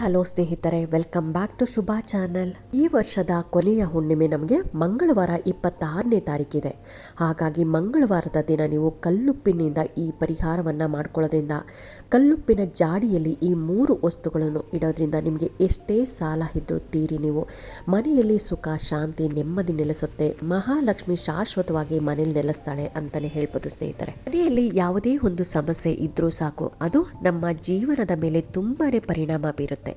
Hello ಸ್ನೇಹಿತರೆ welcome back to Shubha channel ಈ ವರ್ಷದ ಕೊನೆಯ ಹುಣ್ಣಿಮೆ ನಮಗೆ ಮಂಗಳವಾರ ಇಪ್ಪತ್ತಾರನೇ ತಾರೀಕಿದೆ. ಹಾಗಾಗಿ ಮಂಗಳವಾರದ ದಿನ ನೀವು ಕಲ್ಲುಪ್ಪಿನಿಂದ ಈ ಪರಿಹಾರವನ್ನು ಮಾಡ್ಕೊಳ್ಳೋದ್ರಿಂದ ಕಲ್ಲುಪ್ಪಿನ ಜಾಡಿಯಲ್ಲಿ ಈ ಮೂರು ವಸ್ತುಗಳನ್ನು ಇಡೋದ್ರಿಂದ ನಿಮಗೆ ಎಷ್ಟೇ ಸಾಲ ಇದ್ದರೂ ತೀರಿ ನೀವು. ಮನೆಯಲ್ಲಿ ಸುಖ, ಶಾಂತಿ, ನೆಮ್ಮದಿ ನೆಲೆಸುತ್ತೆ. ಮಹಾಲಕ್ಷ್ಮಿ ಶಾಶ್ವತವಾಗಿ ಮನೇಲಿ ನೆಲೆಸ್ತಾಳೆ ಅಂತಲೇ ಹೇಳ್ಬೋದು ಸ್ನೇಹಿತರೆ. ಮನೆಯಲ್ಲಿ ಯಾವುದೇ ಒಂದು ಸಮಸ್ಯೆ ಇದ್ದರೂ ಸಾಕು. ಅದು ನಮ್ಮ ಜೀವನದ ಮೇಲೆ ತುಂಬಾ ಪರಿಣಾಮ ಬೀರುತ್ತೆ.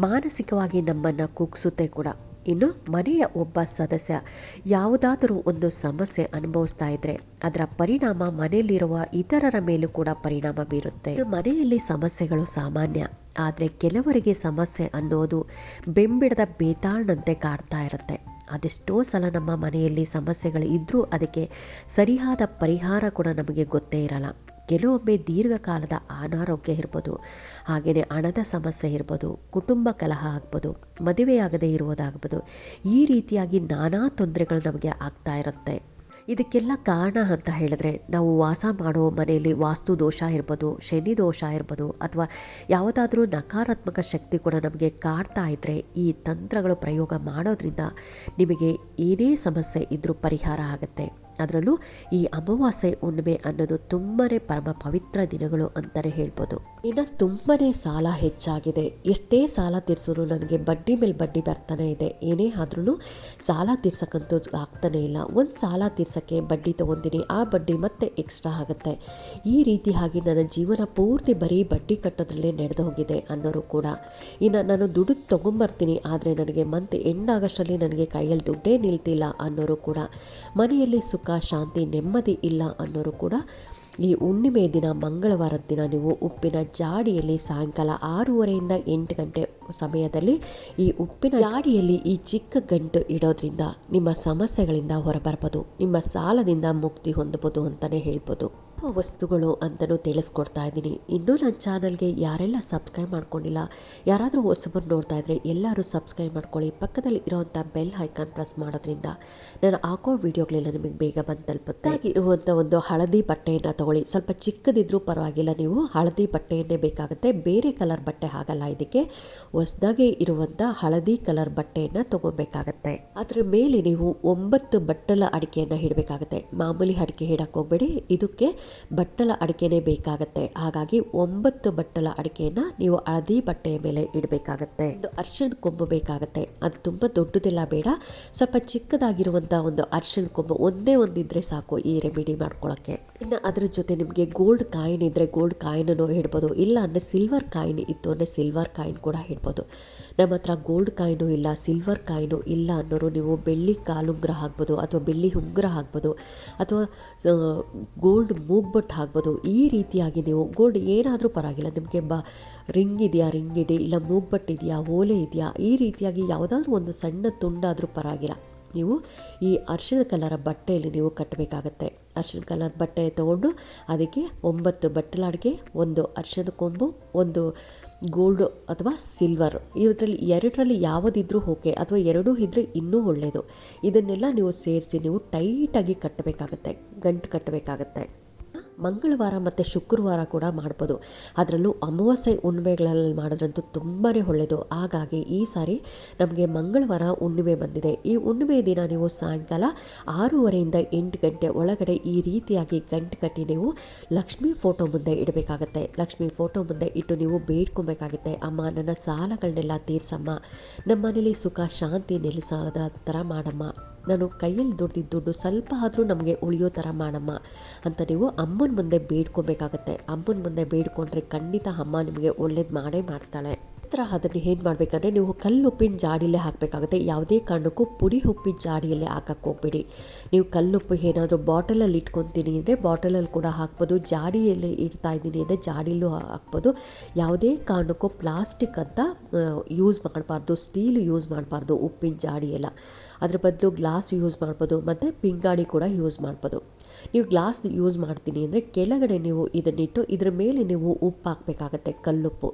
ಮಾನಸಿಕವಾಗಿ ನಮ್ಮನ್ನು ಕುಗ್ಸುತ್ತೆ ಕೂಡ. ಇನ್ನು ಮನೆಯ ಒಬ್ಬ ಸದಸ್ಯ ಯಾವುದಾದರೂ ಒಂದು ಸಮಸ್ಯೆ ಅನುಭವಿಸ್ತಾ ಇದ್ರೆ ಅದರ ಪರಿಣಾಮ ಮನೆಯಲ್ಲಿರುವ ಇತರರ ಮೇಲೂ ಕೂಡ ಪರಿಣಾಮ ಬೀರುತ್ತೆ. ಮನೆಯಲ್ಲಿ ಸಮಸ್ಯೆಗಳು ಸಾಮಾನ್ಯ. ಆದರೆ ಕೆಲವರಿಗೆ ಸಮಸ್ಯೆ ಅನ್ನೋದು ಬೆಂಬಿಡದ ಬೇತಾಳ್ನಂತೆ ಕಾಡ್ತಾ ಇರುತ್ತೆ. ಅದೆಷ್ಟೋ ಸಲ ನಮ್ಮ ಮನೆಯಲ್ಲಿ ಸಮಸ್ಯೆಗಳು ಇದ್ದರೂ ಅದಕ್ಕೆ ಸರಿಯಾದ ಪರಿಹಾರ ಕೂಡ ನಮಗೆ ಗೊತ್ತೇ ಇರಲ್ಲ. ಕೆಲವೊಮ್ಮೆ ದೀರ್ಘಕಾಲದ ಅನಾರೋಗ್ಯ ಇರ್ಬೋದು, ಹಾಗೆಯೇ ಹಣದ ಸಮಸ್ಯೆ ಇರ್ಬೋದು, ಕುಟುಂಬ ಕಲಹ ಆಗ್ಬೋದು, ಮದುವೆಯಾಗದೇ ಇರುವುದಾಗ್ಬೋದು, ಈ ರೀತಿಯಾಗಿ ನಾನಾ ತೊಂದರೆಗಳು ನಮಗೆ ಆಗ್ತಾ ಇರುತ್ತೆ. ಇದಕ್ಕೆಲ್ಲ ಕಾರಣ ಅಂತ ಹೇಳಿದ್ರೆ, ನಾವು ವಾಸ ಮಾಡೋ ಮನೆಯಲ್ಲಿ ವಾಸ್ತು ದೋಷ ಇರ್ಬೋದು, ಶನಿ ದೋಷ ಇರ್ಬೋದು, ಅಥವಾ ಯಾವುದಾದ್ರೂ ನಕಾರಾತ್ಮಕ ಶಕ್ತಿ ಕೂಡ ನಮಗೆ ಕಾಡ್ತಾ ಇದ್ದರೆ ಈ ತಂತ್ರಗಳು ಪ್ರಯೋಗ ಮಾಡೋದ್ರಿಂದ ನಿಮಗೆ ಏನೇ ಸಮಸ್ಯೆ ಇದ್ದರೂ ಪರಿಹಾರ ಆಗುತ್ತೆ. ಅದರಲ್ಲೂ ಈ ಅಮಾವಾಸ್ಯೆ ಹುಣ್ಣಿಮೆ ಅನ್ನೋದು ತುಂಬನೇ ಪರಮ ಪವಿತ್ರ ದಿನಗಳು ಅಂತಲೇ ಹೇಳ್ಬೋದು. ಇನ್ನು ತುಂಬನೇ ಸಾಲ ಹೆಚ್ಚಾಗಿದೆ. ಎಷ್ಟೇ ಸಾಲ ತೀರಿಸಿದ್ರು ನನಗೆ ಬಡ್ಡಿ ಮೇಲೆ ಬಡ್ಡಿ ಬರ್ತಾನೆ ಇದೆ. ಏನೇ ಆದ್ರೂ ಸಾಲ ತೀರ್ಸಕ್ಕಂತೂ ಆಗ್ತಾನೆ ಇಲ್ಲ. ಒಂದು ಸಾಲ ತೀರ್ಸೋಕ್ಕೆ ಬಡ್ಡಿ ತೊಗೊತೀನಿ ಆ ಬಡ್ಡಿ ಮತ್ತೆ ಎಕ್ಸ್ಟ್ರಾ ಆಗುತ್ತೆ. ಈ ರೀತಿ ಹಾಗೆ ನನ್ನ ಜೀವನ ಪೂರ್ತಿ ಬರೀ ಬಡ್ಡಿ ಕಟ್ಟೋದ್ರಲ್ಲೇ ನಡೆದು ಹೋಗಿದೆ ಅನ್ನೋರು ಕೂಡ. ಇನ್ನು ನಾನು ದುಡ್ಡು ತೊಗೊಂಬರ್ತೀನಿ, ಆದರೆ ನನಗೆ ಮಂತ್ ಎಂಡ್ ಆಗಷ್ಟರಲ್ಲಿ ನನಗೆ ಕೈಯಲ್ಲಿ ದುಡ್ಡೇ ನಿಲ್ತಿಲ್ಲ ಅನ್ನೋರು ಕೂಡ. ಮನೆಯಲ್ಲಿ ಸುಖ ಶಾಂತಿ, ನೆಮ್ಮದಿ ಇಲ್ಲ ಅನ್ನೋರು ಕೂಡ ಈ ಹುಣ್ಣಿಮೆ ದಿನ ಮಂಗಳವಾರದ ದಿನ ನೀವು ಉಪ್ಪಿನ ಜಾಡಿಯಲ್ಲಿ ಸಾಯಂಕಾಲ ಆರೂವರೆಯಿಂದ ಎಂಟು ಗಂಟೆ ಸಮಯದಲ್ಲಿ ಈ ಉಪ್ಪಿನ ಜಾಡಿಯಲ್ಲಿ ಈ ಚಿಕ್ಕ ಗಂಟು ಇಡೋದ್ರಿಂದ ನಿಮ್ಮ ಸಮಸ್ಯೆಗಳಿಂದ ಹೊರಬರ್ಬೋದು ನಿಮ್ಮ ಸಾಲದಿಂದ ಮುಕ್ತಿ ಹೊಂದಬಹುದು ಅಂತಲೇ ಹೇಳ್ಬೋದು. ವಸ್ತುಗಳು ಅಂತಲೂ ತಿಳಿಸ್ಕೊಡ್ತಾ ಇದ್ದೀನಿ. ಇನ್ನೂ ನನ್ನ ಚಾನಲ್ಗೆ ಯಾರೆಲ್ಲ ಸಬ್ಸ್ಕ್ರೈಬ್ ಮಾಡ್ಕೊಂಡಿಲ್ಲ ಯಾರಾದರೂ ಹೊಸಬರು ನೋಡ್ತಾ ಇದ್ದರೆ ಎಲ್ಲರೂ ಸಬ್ಸ್ಕ್ರೈಬ್ ಮಾಡ್ಕೊಳ್ಳಿ. ಪಕ್ಕದಲ್ಲಿ ಇರೋವಂಥ ಬೆಲ್ ಐಕಾನ್ ಪ್ರೆಸ್ ಮಾಡೋದ್ರಿಂದ ನಾನು ಹಾಕೋ ವೀಡಿಯೋಗಳೆಲ್ಲ ನಿಮಗೆ ಬೇಗ ಬಂದು ತಲುಪುತ್ತೆ. ಇರುವಂಥ ಒಂದು ಹಳದಿ ಬಟ್ಟೆಯನ್ನು ತಗೊಳ್ಳಿ. ಸ್ವಲ್ಪ ಚಿಕ್ಕದಿದ್ರೂ ಪರವಾಗಿಲ್ಲ ನೀವು. ಹಳದಿ ಬಟ್ಟೆಯನ್ನೇ ಬೇಕಾಗುತ್ತೆ. ಬೇರೆ ಕಲರ್ ಬಟ್ಟೆ ಆಗಲ್ಲ ಇದಕ್ಕೆ. ಹೊಸದಾಗಿ ಇರುವಂಥ ಹಳದಿ ಕಲರ್ ಬಟ್ಟೆಯನ್ನು ತೊಗೋಬೇಕಾಗತ್ತೆ ಅದರ ಮೇಲೆ ನೀವು ಒಂಬತ್ತು ಬಟ್ಟಲ ಅಡಿಕೆಯನ್ನು ಇಡಬೇಕಾಗುತ್ತೆ. ಮಾಮೂಲಿ ಅಡಿಕೆ ಇಡಕ್ಕೆ ಹೋಗಬೇಡಿ. ಇದಕ್ಕೆ ಬಟ್ಟಲ ಅಡಿಕೆನೇ ಬೇಕಾಗತ್ತೆ. ಹಾಗಾಗಿ ಒಂಬತ್ತು ಬಟ್ಟಲ ಅಡಿಕೆಯನ್ನು ನೀವು ಹಳದಿ ಬಟ್ಟೆಯ ಮೇಲೆ ಇಡಬೇಕಾಗತ್ತೆ. ಒಂದು ಅರ್ಶಿಣದ ಕೊಂಬು ಬೇಕಾಗತ್ತೆ. ಅದು ತುಂಬ ದೊಡ್ಡದೆಲ್ಲ ಬೇಡ. ಸ್ವಲ್ಪ ಚಿಕ್ಕದಾಗಿರುವಂಥ ಒಂದು ಅರ್ಶಿಣದ ಕೊಂಬು ಒಂದೇ ಒಂದಿದ್ರೆ ಸಾಕು ಈ ರೆಮಿಡಿ ಮಾಡ್ಕೊಳ್ಳೋಕ್ಕೆ ಇನ್ನು ಅದ್ರ ಜೊತೆ ನಿಮಗೆ ಗೋಲ್ಡ್ ಕಾಯಿನ್ ಇದ್ದರೆ ಗೋಲ್ಡ್ ಕಾಯಿನನ್ನು ಇಡ್ಬೋದು ಇಲ್ಲ ಅಂದ್ರೆ ಸಿಲ್ವರ್ ಕಾಯಿನ್ ಇತ್ತು ಅಂದರೆ ಸಿಲ್ವರ್ ಕಾಯಿನ್ ಕೂಡ ಇಡ್ಬೋದು ನಮ್ಮ ಹತ್ರ ಗೋಲ್ಡ್ ಕಾಯಿನು ಇಲ್ಲ, ಸಿಲ್ವರ್ ಕಾಯಿನು ಇಲ್ಲ ಅನ್ನೋರು ನೀವು ಬೆಳ್ಳಿ ಕಾಲುಂಗ್ರ ಹಾಕ್ಬೋದು ಅಥವಾ ಬೆಳ್ಳಿ ಉಂಗುರ ಹಾಕ್ಬೋದು. ಅಥವಾ ಗೋಲ್ಡ್ ಮೂಗ್ಬೊಟ್ಟು ಹಾಕ್ಬೋದು. ಈ ರೀತಿಯಾಗಿ ನೀವು ಗೋಲ್ಡ್ ಏನಾದರೂ ಪರವಾಗಿಲ್ಲ. ನಿಮಗೆ ಬ ರಿಂಗ್ ಇದೆಯಾ ರಿಂಗ್ ಇಡಿ, ಇಲ್ಲ ಮೂಗ್ಬಟ್ಟು ಇದೆಯಾ, ಓಲೆ ಇದೆಯಾ, ಈ ರೀತಿಯಾಗಿ ಯಾವುದಾದ್ರೂ ಒಂದು ಸಣ್ಣ ತುಂಡಾದರೂ ಪರವಾಗಿಲ್ಲ. ನೀವು ಈ ಅರ್ಶಿನ ಕಲರ ಬಟ್ಟೆಯಲ್ಲಿ ನೀವು ಕಟ್ಟಬೇಕಾಗತ್ತೆ ಅರ್ಶಿಣ ಕಲರ್ ಬಟ್ಟೆ ತಗೊಂಡು ಅದಕ್ಕೆ ಒಂಬತ್ತು ಬಟ್ಟಲಾಡಿಗೆ ಒಂದು ಅರ್ಶಿನ ಕೊಂಬು, ಒಂದು ಗೋಲ್ಡ್ ಅಥವಾ ಸಿಲ್ವರ್ ಇದರಲ್ಲಿ ಎರಡರಲ್ಲಿ ಯಾವುದಿದ್ರೂ ಓಕೆ ಅಥವಾ ಎರಡೂ ಇದ್ದರೆ ಇನ್ನೂ ಒಳ್ಳೆಯದು ಇದನ್ನೆಲ್ಲ ನೀವು ಸೇರಿಸಿ ನೀವು ಟೈಟಾಗಿ ಕಟ್ಟಬೇಕಾಗತ್ತೆ ಗಂಟು ಕಟ್ಟಬೇಕಾಗತ್ತೆ ಮಂಗಳವಾರ ಮತ್ತು ಶುಕ್ರವಾರ ಕೂಡ ಮಾಡ್ಬೋದು. ಅದರಲ್ಲೂ ಅಮಾವಾಸ್ಯೆ ಹುಣ್ಣಿಮೆಗಳಲ್ಲಿ ಮಾಡೋದ್ರಂತೂ ತುಂಬಾ ಒಳ್ಳೆಯದು ಹಾಗಾಗಿ ಈ ಸಾರಿ ನಮಗೆ ಮಂಗಳವಾರ ಹುಣ್ಣಿಮೆ ಬಂದಿದೆ. ಈ ಹುಣ್ಣಿಮೆ ದಿನ ನೀವು ಸಾಯಂಕಾಲ ಆರೂವರೆಯಿಂದ ಎಂಟು ಗಂಟೆ ಒಳಗಡೆ ಈ ರೀತಿಯಾಗಿ ಗಂಟು ಕಟ್ಟಿ ನೀವು ಲಕ್ಷ್ಮೀ ಫೋಟೋ ಮುಂದೆ ಇಡಬೇಕಾಗತ್ತೆ. ಲಕ್ಷ್ಮೀ ಫೋಟೋ ಮುಂದೆ ಇಟ್ಟು ನೀವು ಬೇಡ್ಕೊಬೇಕಾಗುತ್ತೆ. ಅಮ್ಮ, ನನ್ನ ಸಾಲಗಳನ್ನೆಲ್ಲ ತೀರ್ಸಮ್ಮ. ನಮ್ಮ ಮನೇಲಿ ಸುಖ, ಶಾಂತಿ ನೆಲೆಸೋದ ಥರ ಮಾಡಮ್ಮ. ನಾನು ಕೈಯಲ್ಲಿ ದುಡ್ದಿದ್ದ ದುಡ್ಡು ಸ್ವಲ್ಪ ಆದರೂ ನಮಗೆ ಉಳಿಯೋ ಥರ ಮಾಡಮ್ಮ ಅಂತ ನೀವು ಅಮ್ಮನ ಮುಂದೆ ಬೇಡ್ಕೋಬೇಕಾಗತ್ತೆ. ಅಮ್ಮನ ಮುಂದೆ ಬೇಡ್ಕೊಂಡ್ರೆ ಖಂಡಿತ ಅಮ್ಮ ನಿಮಗೆ ಒಳ್ಳೇದು ಮಾಡೇ ಮಾಡ್ತಾಳೆ. ನಂತರ ಅದನ್ನು ಏನು ಮಾಡಬೇಕಂದ್ರೆ ನೀವು ಕಲ್ಲುಪ್ಪಿನ ಜಾಡಿಯಲ್ಲೇ ಹಾಕಬೇಕಾಗುತ್ತೆ. ಯಾವುದೇ ಕಾರಣಕ್ಕೂ ಪುಡಿ ಉಪ್ಪಿನ ಜಾಡಿಯಲ್ಲೇ ಹಾಕಕ್ಕೆ ಹೋಗ್ಬೇಡಿ. ನೀವು ಕಲ್ಲುಪ್ಪು ಏನಾದರೂ ಬಾಟಲಲ್ಲಿ ಇಟ್ಕೊತೀನಿ ಅಂದರೆ ಬಾಟಲಲ್ಲಿ ಕೂಡ ಹಾಕ್ಬೋದು. ಜಾಡಿಯಲ್ಲಿ ಇಡ್ತಾ ಇದ್ದೀನಿ ಅಂದರೆ ಜಾಡಿಯಲ್ಲೂ ಹಾಕ್ಬೋದು. ಯಾವುದೇ ಕಾರಣಕ್ಕೂ ಪ್ಲಾಸ್ಟಿಕ್ ಅಂತ ಯೂಸ್ ಮಾಡಬಾರ್ದು. ಸ್ಟೀಲ್ ಯೂಸ್ ಮಾಡಬಾರ್ದು ಉಪ್ಪಿನ ಜಾಡಿ ಎಲ್ಲ ಅದ್ರ ಬದಲು ಗ್ಲಾಸ್ ಯೂಸ್ ಮಾಡ್ಬೋದು. ಮತ್ತು ಪಿಂಗಾಡಿ ಕೂಡ ಯೂಸ್ ಮಾಡ್ಬೋದು. ನೀವು ಗ್ಲಾಸ್ ಯೂಸ್ ಮಾಡ್ತೀನಿ ಅಂದರೆ ಕೆಳಗಡೆ ನೀವು ಇದನ್ನಿಟ್ಟು ಇದ್ರ ಮೇಲೆ ನೀವು ಉಪ್ಪು ಹಾಕಬೇಕಾಗತ್ತೆ ಕಲ್ಲುಪ್ಪು.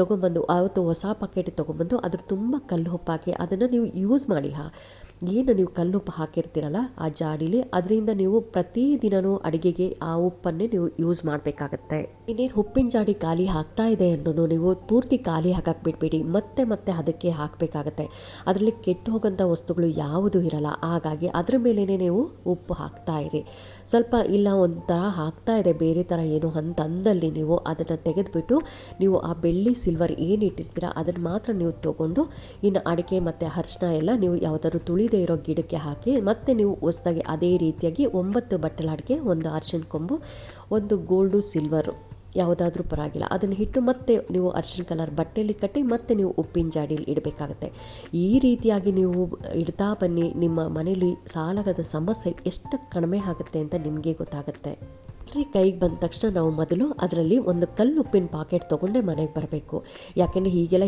ತೊಗೊಂಬಂದು ಅವತ್ತು ಹೊಸ ಪಾಕೆಟ್ ತೊಗೊಂಬಂದು ಅದ್ರ ತುಂಬ ಕಲ್ಲು ಉಪ್ಪು ಹಾಕಿ ಅದನ್ನು ನೀವು ಯೂಸ್ ಮಾಡಿ, ಹಾ. ಏನು ನೀವು ಕಲ್ಲುಪ್ಪು ಹಾಕಿರ್ತೀರಲ್ಲ, ಆ ಜಾಡಿಲಿ, ಅದರಿಂದ ನೀವು ಪ್ರತಿದಿನವೂ ಅಡುಗೆಗೆ ಆ ಉಪ್ಪನ್ನೇ ನೀವು ಯೂಸ್ ಮಾಡಬೇಕಾಗತ್ತೆ. ಇನ್ನೇನು ಉಪ್ಪಿನ ಜಾಡಿ ಖಾಲಿ ಹಾಕ್ತಾ ಇದೆ ಅನ್ನೋ ನೀವು ಪೂರ್ತಿ ಖಾಲಿ ಹಾಕಕ್ಕೆ ಬಿಡಬೇಡಿ ಮತ್ತೆ ಮತ್ತೆ ಅದಕ್ಕೆ ಹಾಕಬೇಕಾಗತ್ತೆ. ಅದರಲ್ಲಿ ಕೆಟ್ಟು ಹೋಗೋಂಥ ವಸ್ತುಗಳು ಯಾವುದೂ ಇರಲ್ಲ, ಹಾಗಾಗಿ ಅದ್ರ ಮೇಲೇ ನೀವು ಉಪ್ಪು ಹಾಕ್ತಾ ಇರಿ. ಸ್ವಲ್ಪ ಇಲ್ಲ ಒಂಥರ ಹಾಕ್ತಾ ಇದೆ, ಬೇರೆ ಥರ ಏನು ಅಂತಂದಲ್ಲಿ ನೀವು ಅದನ್ನು ತೆಗೆದುಬಿಟ್ಟು ನೀವು ಆ ಬೆಳ್ಳಿ ಸಿಲ್ವರ್ ಏನು ಇಟ್ಟಿರ್ತೀರ, ಅದನ್ನು ಮಾತ್ರ ನೀವು ತೊಗೊಂಡು ಇನ್ನು ಅಡಿಕೆ ಮತ್ತು ಅರಿಶಿನ ಎಲ್ಲ ನೀವು ಯಾವುದಾದ್ರು ತುಳಿದೇ ಇರೋ ಗಿಡಕ್ಕೆ ಹಾಕಿ ಮತ್ತೆ ನೀವು ಹೊಸದಾಗಿ ಅದೇ ರೀತಿಯಾಗಿ ಒಂಬತ್ತು ಬಟ್ಟಲ ಅಡಿಕೆ, ಒಂದು ಅರಿಶಿನ ಕೊಂಬು, ಒಂದು ಗೋಲ್ಡು ಸಿಲ್ವರು ಯಾವುದಾದ್ರೂ ಪರವಾಗಿಲ್ಲ. ಅದನ್ನು ಇಟ್ಟು ಮತ್ತೆ ನೀವು ಅರ್ಶಿನ ಕಲರ್ ಬಟ್ಟೆಯಲ್ಲಿ ಕಟ್ಟಿ ಮತ್ತೆ ನೀವು ಉಪ್ಪಿನ ಜಾಡಿಯಲ್ಲಿ ಇಡಬೇಕಾಗತ್ತೆ. ಈ ರೀತಿಯಾಗಿ ನೀವು ಇಡ್ತಾ ಬನ್ನಿ, ನಿಮ್ಮ ಮನೆಯಲ್ಲಿ ಸಾಲಗದ ಸಮಸ್ಯೆ ಎಷ್ಟು ಕಡಿಮೆ ಆಗುತ್ತೆ ಅಂತ ನಿಮಗೆ ಗೊತ್ತಾಗುತ್ತೆ. ಕೈಗೆ ಬಂದ ತಕ್ಷಣ ನಾವು ಮೊದಲು ಅದರಲ್ಲಿ ಒಂದು ಕಲ್ಲು ಉಪ್ಪಿನ ಪಾಕೆಟ್ ತೊಗೊಂಡೇ ಮನೆಗೆ ಬರಬೇಕು. ಯಾಕೆಂದರೆ ಹೀಗೆಲ್ಲ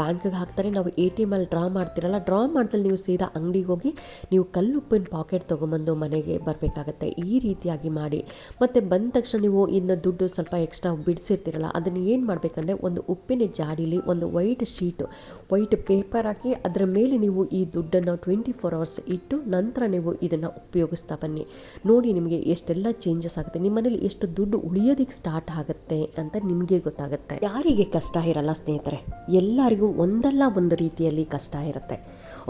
ಬ್ಯಾಂಕಿಗೆ ಹಾಕ್ತಾರೆ. ನಾವು ಎ ಟಿ ಎಮಲ್ಲಿ ಡ್ರಾ ಮಾಡ್ತಿರಲ್ಲ, ಡ್ರಾ ಮಾಡ್ದಲ್ಲಿ ನೀವು ಸೀದಾ ಅಂಗಡಿಗೆ ಹೋಗಿ ನೀವು ಕಲ್ಲು ಉಪ್ಪಿನ ಪಾಕೆಟ್ ತೊಗೊಂಬಂದು ಮನೆಗೆ ಬರಬೇಕಾಗತ್ತೆ. ಈ ರೀತಿಯಾಗಿ ಮಾಡಿ. ಮತ್ತು ಬಂದ ತಕ್ಷಣ ನೀವು ಇನ್ನು ದುಡ್ಡು ಸ್ವಲ್ಪ ಎಕ್ಸ್ಟ್ರಾ ಬಿಡಿಸಿರ್ತೀರಲ್ಲ, ಅದನ್ನು ಏನು ಮಾಡಬೇಕಂದ್ರೆ ಒಂದು ಉಪ್ಪಿನ ಜಾಡಿಲಿ ಒಂದು ವೈಟ್ ಶೀಟು ವೈಟ್ ಪೇಪರ್ ಹಾಕಿ ಅದರ ಮೇಲೆ ನೀವು ಈ ದುಡ್ಡನ್ನು ಟ್ವೆಂಟಿ ಫೋರ್ ಅವರ್ಸ್ ಇಟ್ಟು ನಂತರ ನೀವು ಇದನ್ನು ಉಪಯೋಗಿಸ್ತಾ ಬನ್ನಿ. ನೋಡಿ ನಿಮಗೆ ಎಷ್ಟೆಲ್ಲ ಚೇಂಜಸ್ ಆಗುತ್ತೆ. ನಿಮ್ಮ ಮನೇಲಿ ಎಷ್ಟು ದುಡ್ಡು ಉಳಿಯೋದಕ್ಕೆ ಸ್ಟಾರ್ಟ್ ಆಗುತ್ತೆ ಅಂತ ನಿಮಗೆ ಗೊತ್ತಾಗುತ್ತೆ. ಯಾರಿಗೆ ಕಷ್ಟ ಇರಲ್ಲ ಸ್ನೇಹಿತರೆ? ಎಲ್ಲರಿಗೂ ಒಂದಲ್ಲ ಒಂದು ರೀತಿಯಲ್ಲಿ ಕಷ್ಟ ಇರುತ್ತೆ.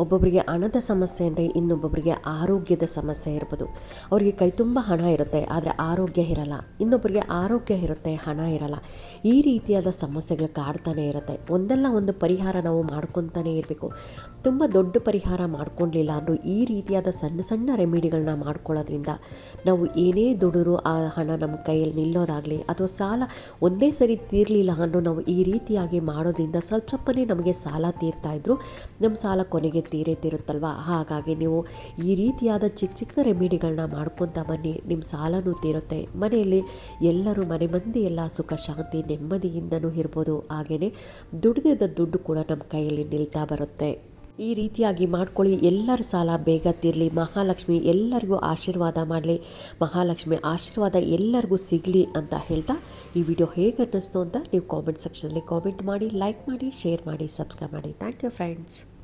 ಒಬ್ಬೊಬ್ಬರಿಗೆ ಹಣದ ಸಮಸ್ಯೆ ಅಂದರೆ ಇನ್ನೊಬ್ಬೊಬ್ಬರಿಗೆ ಆರೋಗ್ಯದ ಸಮಸ್ಯೆ ಇರ್ಬೋದು. ಅವರಿಗೆ ಕೈ ತುಂಬ ಹಣ ಇರುತ್ತೆ, ಆದರೆ ಆರೋಗ್ಯ ಇರಲ್ಲ. ಇನ್ನೊಬ್ಬರಿಗೆ ಆರೋಗ್ಯ ಇರುತ್ತೆ, ಹಣ ಇರಲ್ಲ. ಈ ರೀತಿಯಾದ ಸಮಸ್ಯೆಗಳು ಕಾಡ್ತಾನೆ ಇರುತ್ತೆ. ಒಂದಲ್ಲ ಒಂದು ಪರಿಹಾರ ನಾವು ಮಾಡ್ಕೊತಾನೆ ಇರಬೇಕು. ತುಂಬ ದೊಡ್ಡ ಪರಿಹಾರ ಮಾಡ್ಕೊಳ್ಲಿಲ್ಲ ಅಂದರೂ ಈ ರೀತಿಯಾದ ಸಣ್ಣ ಸಣ್ಣ ರೆಮಿಡಿಗಳನ್ನ ಮಾಡ್ಕೊಳ್ಳೋದ್ರಿಂದ ನಾವು ಏನೇ ದುಡಿದ್ರು ಆ ಹಣ ನಮ್ಮ ಕೈಯಲ್ಲಿ ನಿಲ್ಲೋದಾಗಲಿ ಅಥವಾ ಸಾಲ ಒಂದೇ ಸರಿ ತೀರಲಿಲ್ಲ ಅಂದರೂ ನಾವು ಈ ರೀತಿಯಾಗಿ ಮಾಡೋದ್ರಿಂದ ಸ್ವಲ್ಪ ಸ್ವಲ್ಪನೇ ನಮಗೆ ಸಾಲ ತೀರ್ತಾ ಇದ್ರು, ನಮ್ಮ ಸಾಲ ಕೊನೆಗೆ ತೀರೇ ತೀರುತ್ತಲ್ವ ಹಾಗಾಗಿ ನೀವು ಈ ರೀತಿಯಾದ ಚಿಕ್ಕ ಚಿಕ್ಕ ರೆಮಿಡಿಗಳನ್ನ ಮಾಡ್ಕೊತಾ ಬನ್ನಿ. ನಿಮ್ಮ ಸಾಲನೂ ತೀರುತ್ತೆ. ಮನೆಯಲ್ಲಿ ಎಲ್ಲರೂ ಮನೆ ಮಂದಿ ಎಲ್ಲ ಸುಖ, ಶಾಂತಿ, ನೆಮ್ಮದಿಯಿಂದನೂ ಇರ್ಬೋದು. ಹಾಗೆಯೇ ದುಡಿದ ದುಡ್ಡು ಕೂಡ ನಮ್ಮ ಕೈಯಲ್ಲಿ ನಿಲ್ತಾ ಬರುತ್ತೆ. ಈ ರೀತಿಯಾಗಿ ಮಾಡ್ಕೊಳ್ಳಿ. ಎಲ್ಲರ ಸಾಲ ಬೇಗ ತೀರಲಿ. ಮಹಾಲಕ್ಷ್ಮಿ ಎಲ್ಲರಿಗೂ ಆಶೀರ್ವಾದ ಮಾಡಲಿ. ಮಹಾಲಕ್ಷ್ಮಿ ಆಶೀರ್ವಾದ ಎಲ್ಲರಿಗೂ ಸಿಗಲಿ ಅಂತ ಹೇಳ್ತಾ ಈ ವಿಡಿಯೋ ಹೇಗೆ ಅನ್ನಿಸ್ತು ಅಂತ ನೀವು ಕಾಮೆಂಟ್ ಸೆಕ್ಷನಲ್ಲಿ ಕಾಮೆಂಟ್ ಮಾಡಿ ಲೈಕ್ ಮಾಡಿ ಶೇರ್ ಮಾಡಿ ಸಬ್ಸ್ಕ್ರೈಬ್ ಮಾಡಿ. Thank you friends